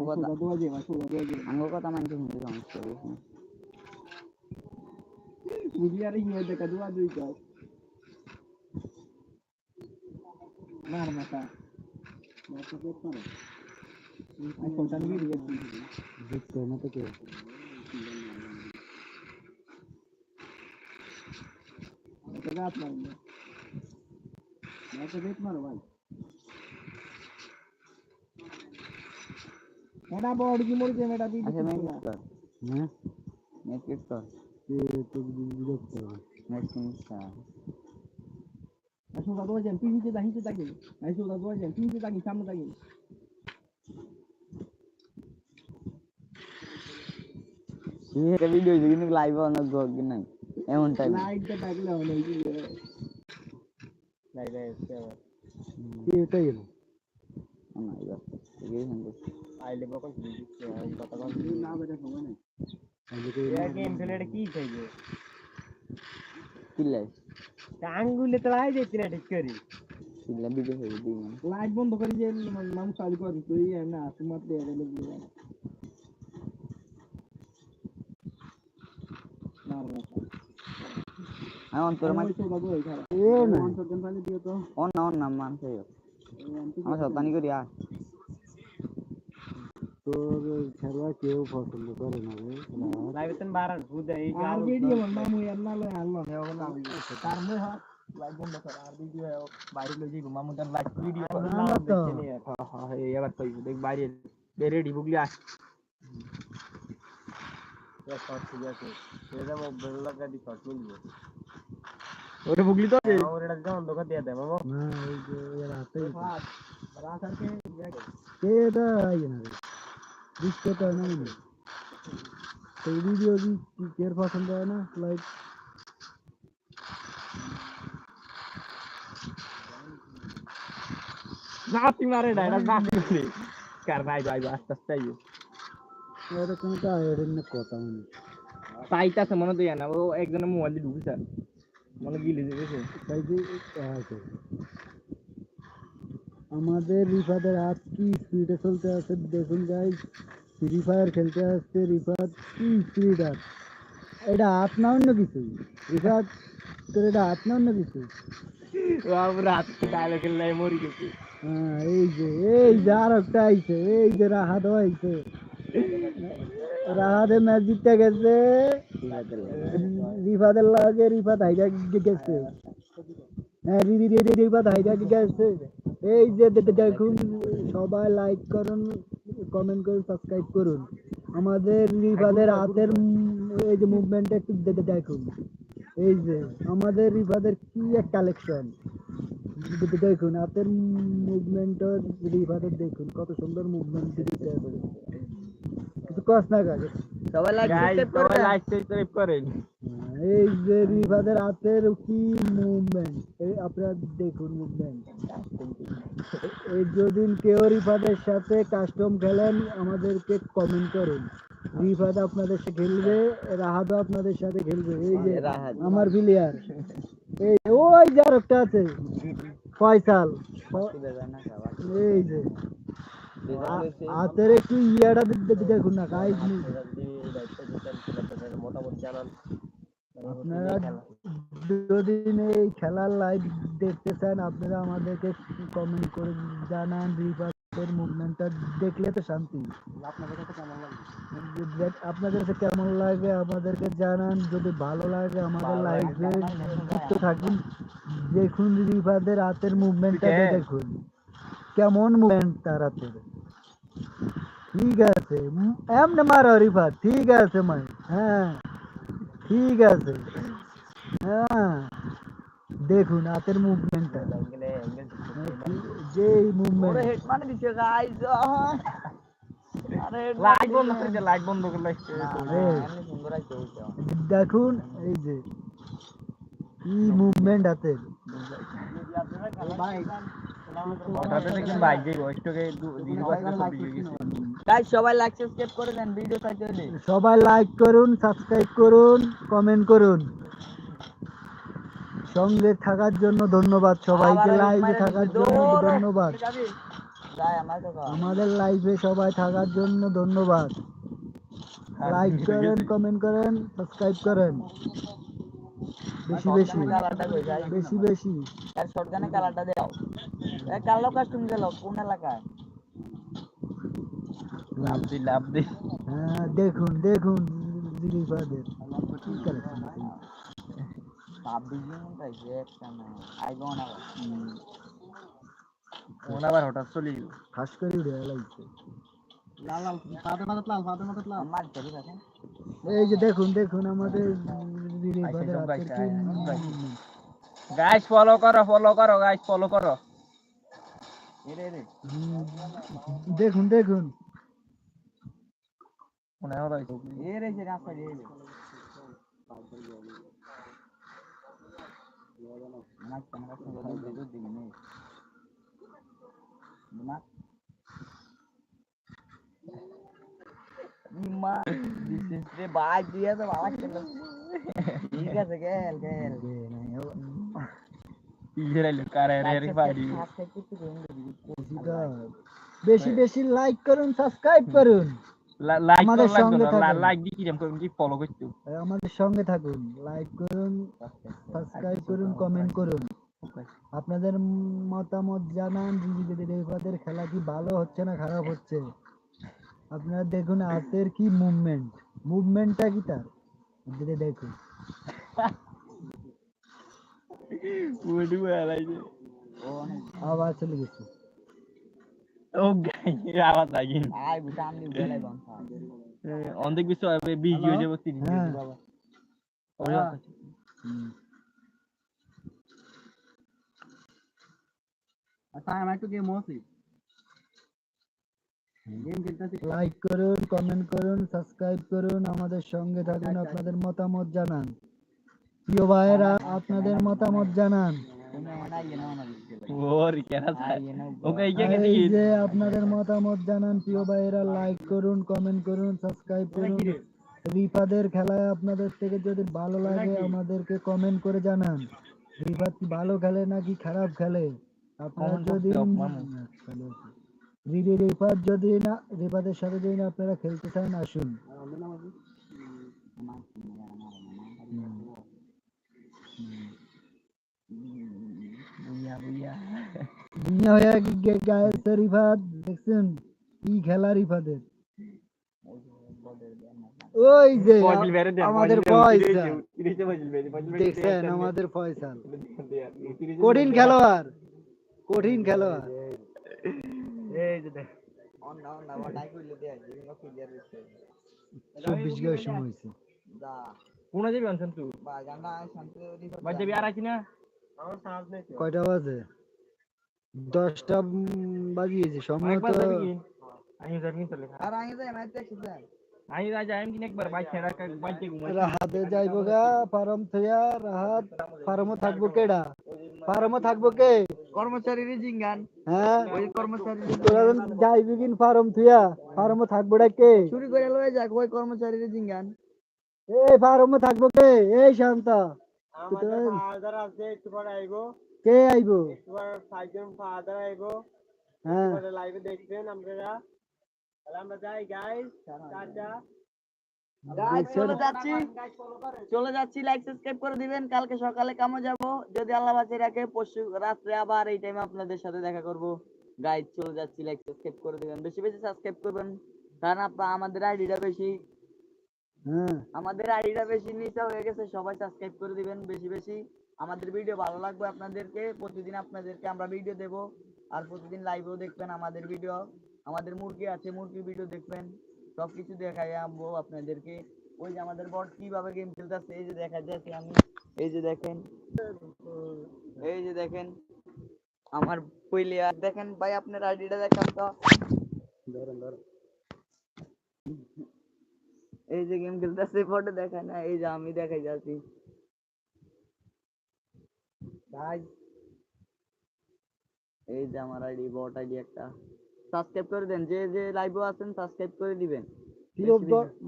আঙ্গু কথা সোজা দোয়া দিয়ে সোজা দোয়া দিয়ে আঙ্গু কথা মানতে শুনতে সমস্যা হয়েছে বুঝি আর ইয়ে দেখা দোয়া দুই কাজ মার মাথা মাথা পেট মারো আই ফোনটা নিয়ে দিয়েছি দেখতে না তো কে এটা গাছ মারো না মাথা পেট মারো ভাই এটা বড় কি মরে যায় এটা দিয়ে আচ্ছা মেট কর হ্যাঁ? মেট কিট কর কে তো বিরক্ত হয় মেট কিনছা সোজা দোয়া যান তুই নিচে দাঁড়িয়ে থাকি আই সোজা দোয়া যান তুই নিচে থাকি সামনে থাকি এটা ভিডিও কিন্তু লাইভ অনেক গগ নাই? এমন টাইম লাইটটা থাকলে যে। লাইভ এসে কে এটাই না না এবার ঠিক আছে কিন্তু আইলে বকল দিচ্ছে এই কথা বল না বেটা সময় নেই তাহলে কে গেম খেলে এটা কি চাইবে কিল্লাই আঙ্গুলে তো লাই যাইতে না ঠিক করি কিল্লা ভিডিও হয়ে দিই লাইট বন্ধ করে যে মানুষ চালু করি তুই না তোমার দিয়ে গেলে আমি অন্তর মাঝে এ না অন অন নাম মানছে আমার শতানি করি আ তোর খেলা কেউ পছন্দ করে না রে লাইভ তেন বারান বুঝা এই আর ভিডিও মামু ইয়ার না লয় আল্লাহ তার মই হাত লাইভ বন্ধ কর আর ভিডিও বাইরে লই যাইব মামু তার লাইভ ভিডিও করে না না তো। দেখে নিয়ে হ্যাঁ হ্যাঁ এই এবার কইব দেখ বাইরে রেডি বুগলি আস ঠিক আছে এটা মোবাইল লাগা দি শর্ট মিলবে ওরে বুগলি তো ওরে এটা যেমন দোকান দিয়ে দে মামু না এই যে এর হাতে রাসারকে কে এটা আই না রে দিচ্ছে তো না না তো ভিডিও কি কি কের পছন্দ হয় না লাইক নাতি মারে না এটা নাতি বলে কার নাই যাইব আস্তে আস্তে আইব এটা কোনটা এর না কথা মানে পাইতাছে মনে তো না ও একজনের মোবাইল দিয়ে ঢুকেছে মনে গিলে দিয়েছে তাই যে আছে আমাদের রিফাদের হাত কি স্পিডে চলতে আছে? দেখুন গাইস ফ্রি ফায়ার খেলতে আসছে রিফাত কি স্পিড হাত এটা হাত না অন্য কিছু? রিফাত তোর এটা হাত না অন্য কিছু? গেছে। হ্যাঁ এই যে এই যে আর একটা আইছে এই যে রাহাত আইছে। রাহাতে ম্যাচ জিততে গেছে। রিফাদের লাগে রিফাত হাইরা গেছে। হ্যাঁ রিফাত হাইরা গেছে। এই যে দেখুন সবাই লাইক করুন কমেন্ট করুন সাবস্ক্রাইব করুন। আমাদের রিফাদের হাতের এই যে মুভমেন্ট একটু দেখুন। এই যে আমাদের রিফাদের কি এক কালেকশন দেখুন হাতের মুভমেন্ট রিফাদের দেখুন কত সুন্দর মুভমেন্ট দিতে কিছু কষ্ট না কাজ সবাই লাইক সাবস্ক্রাইব করেন। এই যে রিফাদের হাতের কি মুভমেন্ট এই আপনারা দেখুন মুভমেন্ট এই যদি কেউ রিফাদের সাথে কাস্টম খেলেন আমাদেরকে কমেন্ট করুন। রিফাদ আপনাদের সাথে খেলবে রাহাদও আপনাদের সাথে খেলবে। এই যে আমার প্লেয়ার এই ওই যে আরেকটা আছে ফয়সাল। এই যে হাতের একটু ইয়েটা দেখুন না গাইজ মোটামুটি জানান। আপনারা যদি এই খেলার লাইভ দেখতে চান আপনারা আমাদেরকে কমেন্ট করে জানান মুভমেন্টটা দেখলে তো শান্তি। আপনাদের কাছে কেমন লাগে? আপনাদের কাছে কেমন লাগে আমাদেরকে জানান যদি ভালো লাগে আমাদের লাইভে যুক্ত থাকুন দেখুন রিফাদের হাতের মুভমেন্টটা দেখুন কেমন মুভমেন্ট তার হাতের ঠিক আছে এমনি মারো রিফাত ঠিক আছে মাই হ্যাঁ। ঠিক আছে। হ্যাঁ দেখুন হাতের মুভমেন্টটা যে মুভমেন্ট হেড মানে দিছে গাইস লাইট বন্ধ করে দে লাইট বন্ধ করে দেখুন এই যে কি মুভমেন্ট হাতের দেখেন ভাই যে বয়সটাকে দিন গাইস সবাই লাইক সাবস্ক্রাইব করে দেন ভিডিও হলে। সবাই লাইক করুন সাবস্ক্রাইব করুন কমেন্ট করুন। সঙ্গে থাকার জন্য ধন্যবাদ সবাইকে লাইভে থাকার জন্য ধন্যবাদ। আমাদের লাইভে সবাই থাকার জন্য ধন্যবাদ। লাইক করেন কমেন্ট করেন সাবস্ক্রাইব করেন। বেশি বেশি। বেশি বেশি। আর কালারটা দাও কালো কাস্টম গেল কোন এলাকায়? লাভ দি লাভ দি হ্যাঁ দেখুন দেখুন হঠাৎ চলে গেল। খাস করে উড়ে লাগছে। লাল লাল লাল লাল। গেছে এই যে দেখুন দেখুন আমাদের। গাইস ফলো করো ফলো করো গাইস ফলো করো। দেখুন দেখুন। মনে হয় এ রে যে রাস্তা দিয়ে রে আমার ক্যামেরা সঙ্গে ভিডিও দিবি নে না মা দিস রে বাই দিয়ে তো বাবা চল ঠিক আছে গেল গেল ইয়ে রাইলো কারে রে রে ফাড়ি বেশিটা বেশি বেশি লাইক করুন সাবস্ক্রাইব করুন লাইক আমাদের সঙ্গে থাকুন। লাইক দি কিরম করুন কি ফলো করতে আমাদের সঙ্গে থাকুন লাইক করুন সাবস্ক্রাইব করুন কমেন্ট করুন। আপনাদের মতামত জানান খেলা কি ভালো হচ্ছে না খারাপ হচ্ছে। আপনারা দেখুন হাতের কি মুভমেন্ট মুভমেন্টটা কি তার? দিদি দেখুন। আবার চলে গেছে। আওয়াজ আগে অনেক কিছু হবে বিজি হয়ে যাব হুম। লাইক করুন কমেন্ট করুন সাবস্ক্রাইব করুন আমাদের সঙ্গে থাকুন আপনাদের মতামত জানান প্রিয় ভাইয়েরা আপনাদের মতামত জানান আপনাদের মতামত জানান প্রিয় ভাইয়েরা লাইক করুন কমেন্ট করুন সাবস্ক্রাইব করুন। রিফাদের খেলায় আপনাদের থেকে যদি ভালো লাগে আমাদেরকে কমেন্ট করে জানান। রিফাত কি ভালো খেলে নাকি খারাপ খেলে? আপনারা যদি রিফাত যদি না রিফাতের সাথে যদি না আপনারা খেলতে চান আসুন। দুনিয়া হয়ে গায়েছে রিফাত দেখছেন? কি খেলা রিফাতের ওই যে ফজল বেরে দেন আমাদের পয়সা দেখছেন আমাদের ফয়সাল। কঠিন খেলোয়াড় কঠিন খেলোয়াড়। এই যে দেখ। চব্বিশ গের সময় হয়েছে। দা কোন যাবি আনছেন তুই? বা গান্ডা শান্তি যাবি আর আছি না? কয়টা বাজে? দশটা বাজিয়েছে রাহাতে যাইবো গা ফার্ম থইয়া রাহাত ফার্মও থাকব কেডা? ফার্মও থাকব কে? কর্মচারী জিঙ্গান। হ্যাঁ? ওই কর্মচারী তোরা যাইবি কিন ফার্ম থইয়া ফার্মও থাকব ডা কে? চুরি করে লয়ে যাক ওই কর্মচারী জিঙ্গান। এই ফার্মও থাকব কে? এই শান্তা। তোরা- ফাদার আছে তোমার আইবো। কে আইবো? তোমার সাইজন ফাদার আইবো। হ্যাঁ। লাইভে দেখবেন আপনারা। তাহলে আমরা যাই গাইস টাটা। চলে যাচ্ছি। চলে যাচ্ছি লাইক সাবস্ক্রাইব করে দিবেন। কালকে সকালে কামো যাব। যদি আল্লাহ বাঁচিয়ে রাখে পরশু রাত্রে আবার এই টাইমে আপনাদের সাথে দেখা করব। গাইস চলে যাচ্ছি লাইক সাবস্ক্রাইব করে দিবেন। বেশি বেশি সাবস্ক্রাইব করবেন। কারণ আপা আমাদের আইডিটা বেশি আমাদের আইডিটা বেশি নিচে হয়ে গেছে সবাই সাবস্ক্রাইব করে দিবেন বেশি বেশি। আমাদের ভিডিও ভালো লাগবে আপনাদেরকে প্রতিদিন আপনাদেরকে আমরা ভিডিও দেব আর প্রতিদিন লাইভেও দেখবেন আমাদের ভিডিও আমাদের মুরগি আছে মুরগির ভিডিও দেখবেন সবকিছু দেখাই আমবো আপনাদেরকে। ওই যে আমাদের বট কীভাবে গেম খেলতেছে এই যে দেখা যাচ্ছে আমি এই যে দেখেন এই যে দেখেন আমার প্লেয়ার দেখেন ভাই আপনার আইডিটা দেখান তো। এই যে গেম খেলতেছে ফটো দেখায় না এই যে আমি দেখাই যাচ্ছি। Guys, এই যে আমার আইডি বট আইডি একটা। সাবস্ক্রাইব করে দেন যে যে লাইভে আছেন সাবস্ক্রাইব করে দিবেন। প্রিয়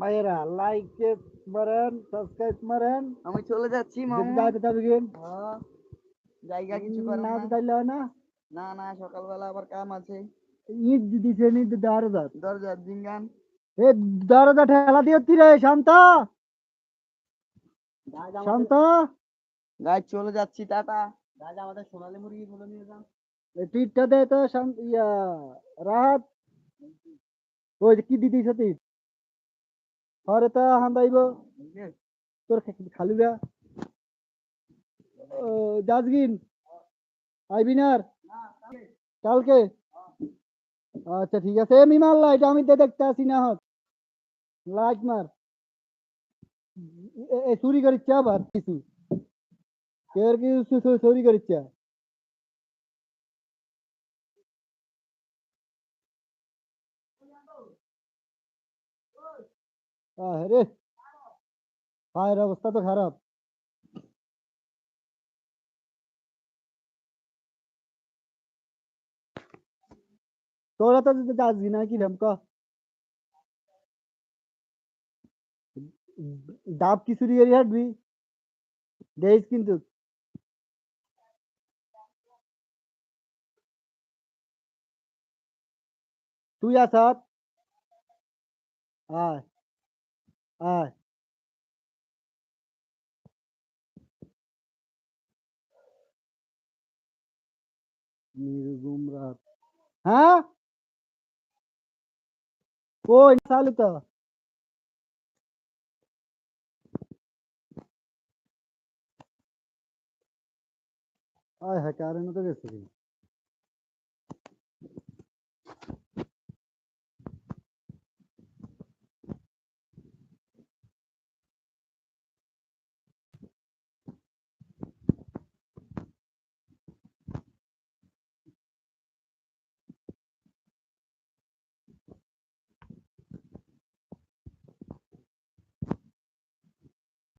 ভাইয়েরা লাইক মারেন সাবস্ক্রাইব মারেন। আমি চলে যাচ্ছি মামু। যাইতে কিন হ্যাঁ, জায়গা কিছু করেন না না যাইলে না? না না সকালবেলা আবার কাম আছে। ইট দিছে নি দরজা দরজা জিঙ্গান। এ দরজা ঠেলা দিয়ে রে শান্ত। শান্ত। গাইজ চলে যাচ্ছি টাটা। রাজা আমাদের সোনালী মুরগি গুলো নিয়ে যান টিটটা দে তো শান্ত ইয়া রাহাত। ওই কি দিদিস তুই আরে তা হান্দাইব তোর খালি রা ও জাজগিন। আইবি না কালকে? আচ্ছা ঠিক আছে। এমনি মার লাইট আমি তো দেখতে আসি না হত লাইট মার। এ- চুরি করিচ্ছে আবার কিছু। কের কিছু চুরি করিচ্ছে? আরে পায়ের অবস্থা তো খারাপ। তোরা তো যাচ্ছি না কি রেম ক ডাব কি চুরি করি হাঁটবি দেখিস কিন্তু তুই আসাত আয় আয় নির্গুম রাত হ্যাঁ কই চালু তো আয় হ্যাঁ কারেন্ট তো গেছে